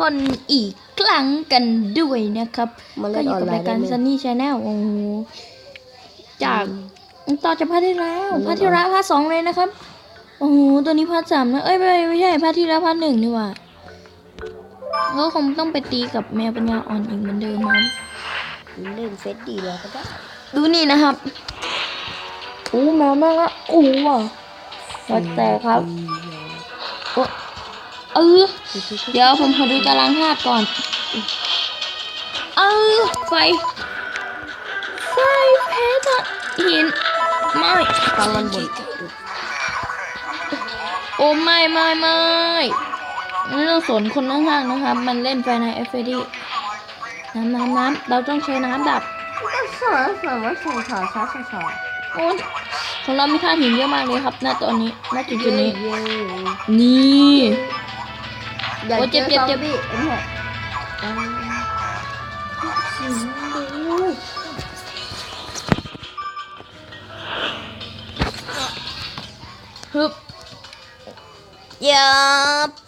คนอีกครั้งกันด้วยนะครับมาก็เล่นออยู่อนกับไลรายน์การได้ไหมซันนี่ชาแนลโอ้โหจากต่อจากพาร์ทที่แล้วมันเล่นพาร์ทที่แล้วพาร์ทสองเลยนะครับ โอ้โห ตัวนี้พาร์ทสามนะ เอ้ยไม่ไม่ใช่พาร์ทที่แล้วพาร์ทหนึ่งนี่หว่าก็คงต้องไปตีกับแมวปัญญาอ่อนอีกเหมือนเดิมมั้งเล่นเฟซดีแล้วก็ได้ดูนี่นะครับอู้แมวแม่งละอู้ว่ะวัดแต่ครับโอ้ เออ เดี๋ยวผมขอดูตารางธาตุก่อน เออ ไฟ ไฟเพชรหินไม่ฟังมันบ่นโอ้ไม่ไม่ไม่ไม่ต้องสนคนข้างๆนะครับมันเล่นไฟในเอฟเฟดีน้ำน้ำน้ำเราต้องใช้น้ำดับก็สอนสอนว่าสอนสอนสอนสอนสอนโอ้ยของเรามีธาตุหินเยอะมากเลยครับณตอนนี้ณจุดจุดนี้เย้นี่ อยากโอ้ยเจ็เจบอเจ็บซอมบี้เอ็มเหรอฮึบอย่า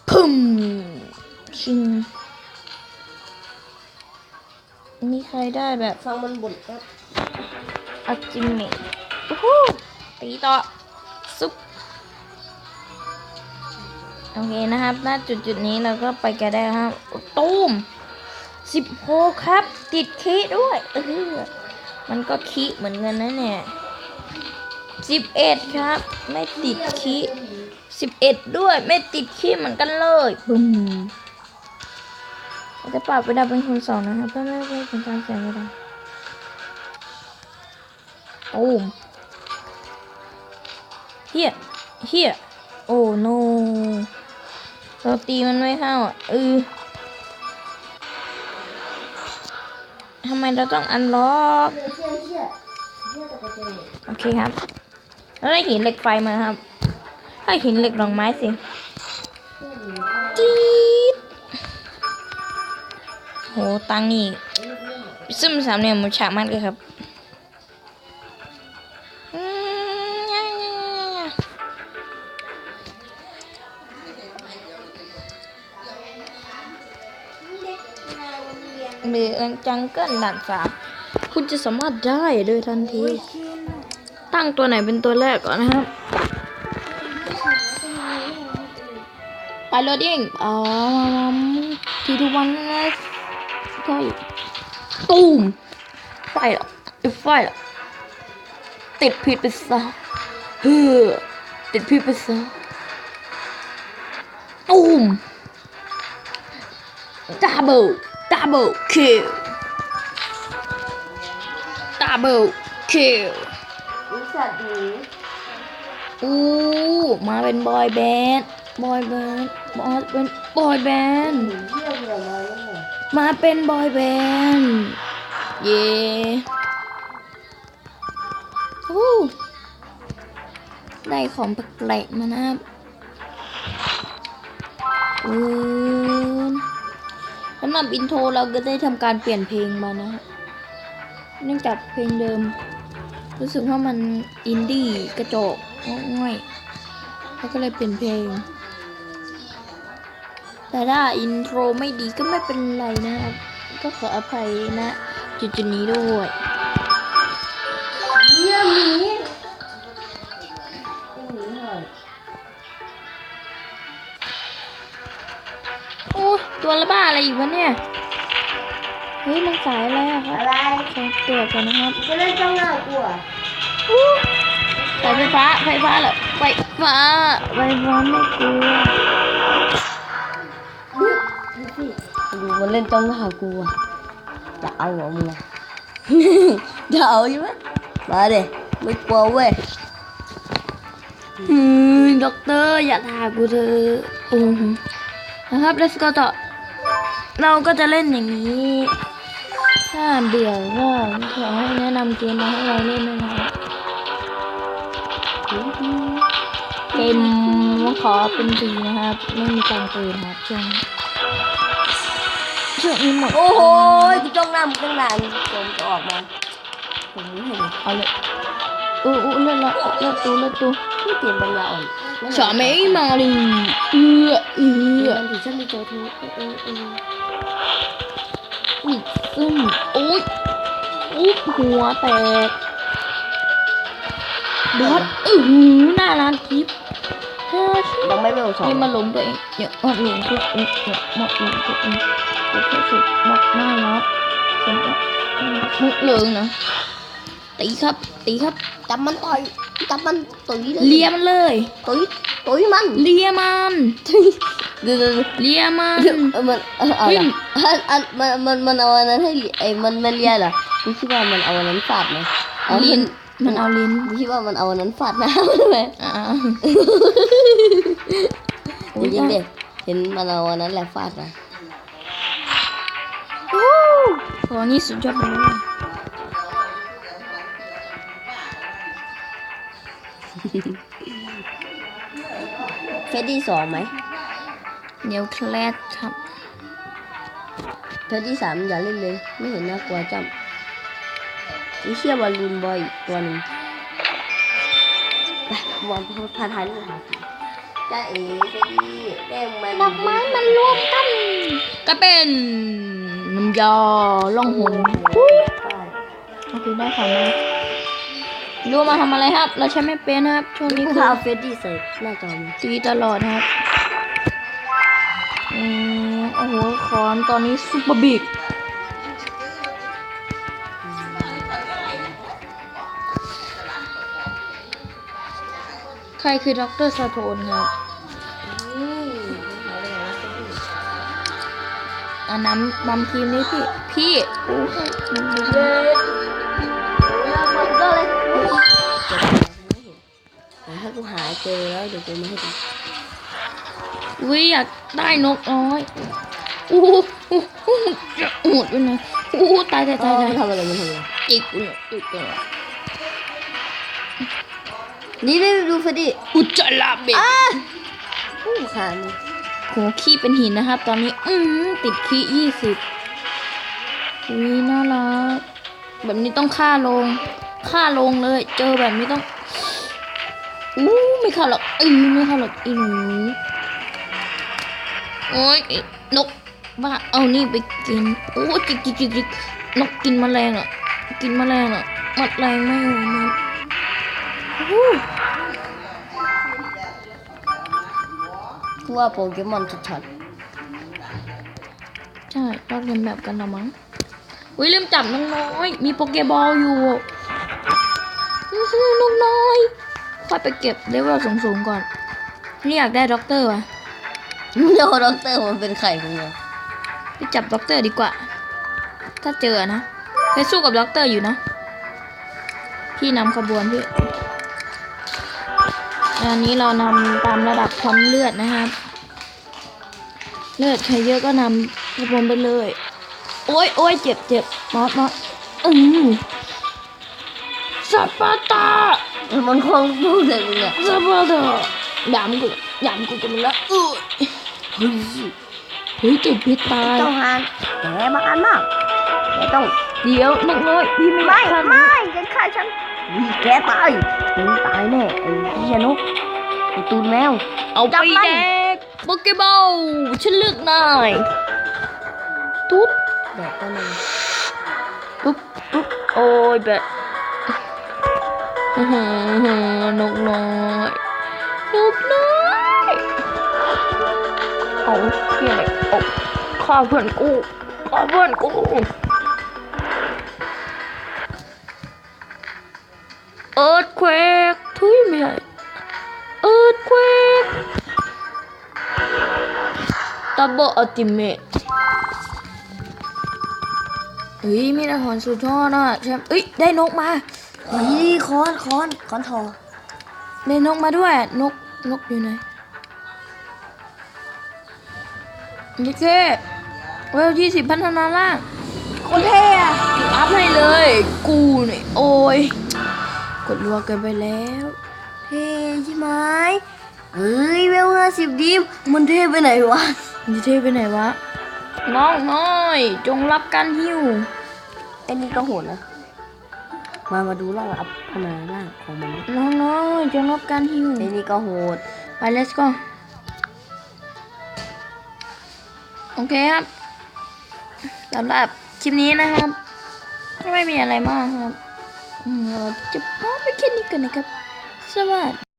พุ่มชิงมีใครได้แบบฟังมันบ่นครับอัลติเมทโอ้โหตีต่อ โอเคนะครับณจุดจุดๆนี้เราก็ไปกันได้ครับตูมสิบหกครับ ติดคีด้วยเออมันก็คีเหมือนกันนะเนี่ยสิบเอ็ดครับ ไม่ติดคีสิบเอ็ดด้วยไม่ติดคีเหมือนกันเลยบึ้มเราจะปรับเวลาเป็นคนสองนะครับเพื่อไม่ให้เป็นการเสียเวลาโอ้มเฮียเฮียโอ้ no เราตีมันไม่เข้าอะเออทำไมเราต้องอันล็อกโอเคครับแล้วได้หินเหล็กไฟมาครับให้หินเหล็กดอกไม้สิจี๊ดโหตังค์นี่ซึมสามเหลี่ยมมุฉามากเลยครับ เบือจังเกิลด่านสามคุณจะสามารถได้โดยทันที ตั้งตัวไหนเป็นตัวแรกก่อนนะครับไปโหลดดิ้งอ๋อทีทุกวันนะก็ตูมไฟหรอไฟหรอติดผิดไปซะเฮ้อติดผิดไปซะตูมดั บเบิลดับเบิลคิลดับเบิลคิลอุตส่าห์ดีอู้มาเป็นบอยแบนด์บอยแบนด์บอยเป็นบอยแบนด์เยี่ยมเลยมาแล้วเนี่ยมาเป็นบอยแบนด์เย่อู้ได้ของแปลกๆมานะครับอืม สำหรับอินโทรเราก็ได้ทำการเปลี่ยนเพลงมานะฮะเนื่องจากเพลงเดิม รู้สึกว่ามันอินดี้กระจกง่อยเขาก็เลยเปลี่ยนเพลง แต่ถ้าอินโทรไม่ดีก็ไม่เป็นไรนะครับ ก็ขออภัยนะ จุดจุดนี้ด้วย ตัวละบ้าอะไรอีกวะเนี่ย เฮ้ยมันสายอะไรอะครับอะไรขอตรวจก่อนนะครับจะเล่นจ้องหน้ากลัวอู้สายไฟฟ้าไฟฟ้าเหรอไฟฟ้าไฟฟ้าไม่กลัวดูมันเล่นจ้องหน้ากูอะจะเอาเหรอมึงอะจะเอาใช่ไหมมาเด็ไม่กลัวเว้ยอืมด็อกเตอร์อย่าทากูเถอะอือหือนะครับ let's go ต่อ เราก็จะเล่นอย่างนี้ถ้าเบื่อก็ขอให้แนะนำเกมมาให้เราเล่นด้วยนะครับเกมขอเป็นฟรีนะครับ ไม่มีการเติมครับช่วงนี้ช่วงนี้หมดโอ้โหกูจ้องหน้ามึงตั้งนานผมจะออกมาผมไม่เห็นเอาเลยเออเออเลือดละเลือดตัวเลือดตัวไม่เปลี่ยนปัญญาอ่อนฉาไม่มาลีเอือเอืเอออถึงฉันไม่เจอเธอเออเออเอออุ้ยซึ่งโอ้ยอุ๊บหัวแตกบอสอือหือหน้าร้านคลิปเฮ้ยยังไม่เวลสองนี่มาล้มตัวเองเนี่ยหมดหลงทุกเองเนี่ยหมดหลงทุกเองโอเคสุดหมดหน้ารักสมกับมุกเลิงนะตีครับตีครับจับมันต่อยจับมันต่อยเลยเลียมันเลยต่อยต่อยมันเลียมันเดี๋ยวเดี๋ยวเดี๋ยวเลียมันเออมันเออเอาเฮ้ยละอันอันมันมันมันเอาอันนั้นให้เลียไอ้มันมันเลียเหรอมึงคิดว่ามันเอาอันนั้นฟาดไหมเอาลิ้นมันเอาลิ้นมึงคิดว่ามันเอาอันนั้นฟาดหน้ามันไหมอ่าจริงๆเด็เห็นมันเอาอันนั้นแหละฟาดนะตัวนี้สุดยอดไปเลยเฟสที่สองไหม เดี๋ยวแคลดครับเฟสที่สามอย่าเล่นเลย ไม่เห็นน่ากลัวจ้ำนี่เชี่ยบอลลูนบอยอีกตัวหนึ่งไปบอลพาทายลูกหาสิจ้าเอ๋เฟสที่แดงมันดอกไม้มันรวมกัน ก็เป็นน้ำยาล่องหนโอเคได้ค่ะมารู้มาทำอะไรครับ เราใช้ไม่เป็นนะครับ ช่วงนี้นี่คืคืออเอาเฟสที่ใส่หน้าจอมันตีตลอดครับ อืมโอ้โหคอนตอนนี้ซุปเปอร์บิ๊กใครคือดรสะโทนครับอืมเอาเลยนะเฟสที่อันน้ำบัมทีมนี้พี่ พี่โอ้ยมันดูเย้มันก็เลยถ้ากูหาเจอแล้วเดี๋ยวกูมาให้ดู อุ้ยอยากได้นกน้อยอู้หูอู้หูหมดไปนะอู้หูตายตายอ๋ตาอยตายมันทำอะไรมันทำอะไรจิกเนี่ยจิกเนี่ยนี่ได้ดูเฟดดี้อุจจาระเบ็ดอู้ขานี่โหขี้เป็นหินนะครับ ตอนนี้ อืมติดขี้ยี่สิบอุ้ยน่ารักแบบนี้ต้องฆ่าลงฆ่าลงเลย เจอแบบนี้ต้องอู้ไม่เข้าหรอกอือไม่เข้าหรอกอีหนู โอ้ยไอ้นกบ้าเอานี่ไปกิน โอ้จิกจิกจิกจิกนกกินแมลงอะ กินแมลงอะมัดแรงไม่ไหวมันอู้กูว่าโปเกมอนชัดใช่เราเรียนแบบกันละมั้งอุ้ยลืมจับน้องน้อย มีโปเกบอลอยู่อื้อหือน้องน้อยค่อยไปเก็บเลเวลสูงๆก่อน นี่อยากได้ด็อกเตอร์ว่ะ ๆมึงจะเอาด็อกเตอร์มันเป็นไข่ของเราไปจับด็อกเตอร์ดีกว่า ถ้าเจอนะเคยสู้กับด็อกเตอร์อยู่นะ พี่นำขบวนพี่อันนี้เรานำตามระดับความเลือดนะครับ เลือดใครเยอะก็นำขบวนไปเลย โอ้ยโอ้ยเจ็บเจ็บมอสมอสอืมสปาร์ตามันคงพูดเลยมึงอะสปาร์ตาดามกูดามกูจะมันละอุ้ย เฮ้ยเฮ้ยเจ็บพิษตายเจ้าฮานแกบ้านมากแกต้องเดี๋ยวนกน้อยพี่ไม่ไม่ฆ่าหนูไม่แกฆ่าฉันอุ๊ยแกตายมึงตายแน่ไอ้เหี้ยนกไอ้ตูนแมวเอาไปจับมันแดกโปเกบอลฉันเลือกนายตุ๊บแดกก็เลยปุ๊บปุ๊บโอ้ยแบบอื้อหือนกน้อยนกน้อย เอาเพี้ยอะไรเอาฆ่าเพื่อนกูฆ่าเพื่อนกู เอิร์ธเควกทุยไม่ใช่เอิร์ธเควกดับเบิลอัลติเมทเฮ้ยมีแต่หอนสุดยอดอะแชมป์เอ้ย ได้นกมาเฮ้ยคอนคอนคอนทอได้นกมาด้วย นก นกอยู่ไหน นี่แค่เวลยี่สิบพัฒนาล่างคนเท่อะอัพให้เลย กูนี่โอ้ย กดรัวเกินไปแล้วเท่ใช่ไหมเฮ้ยเวลห้าสิบดิมมันเท่ไปไหนวะ มันจะเทไปไหนวะ น้องน้อย จงรับการหิวไอ้นี่ก็โหดนะโหมามาดูร่างอัพพนาร่างของมันดิน้องๆจงรับการฮิวไอ้นี่ก็โหด ไป let's go เคครับสำหรับคลิปนี้นะครับไม่มีอะไรมากครับเราจะพอไปแค่นี้กันนะครับ สวัสดี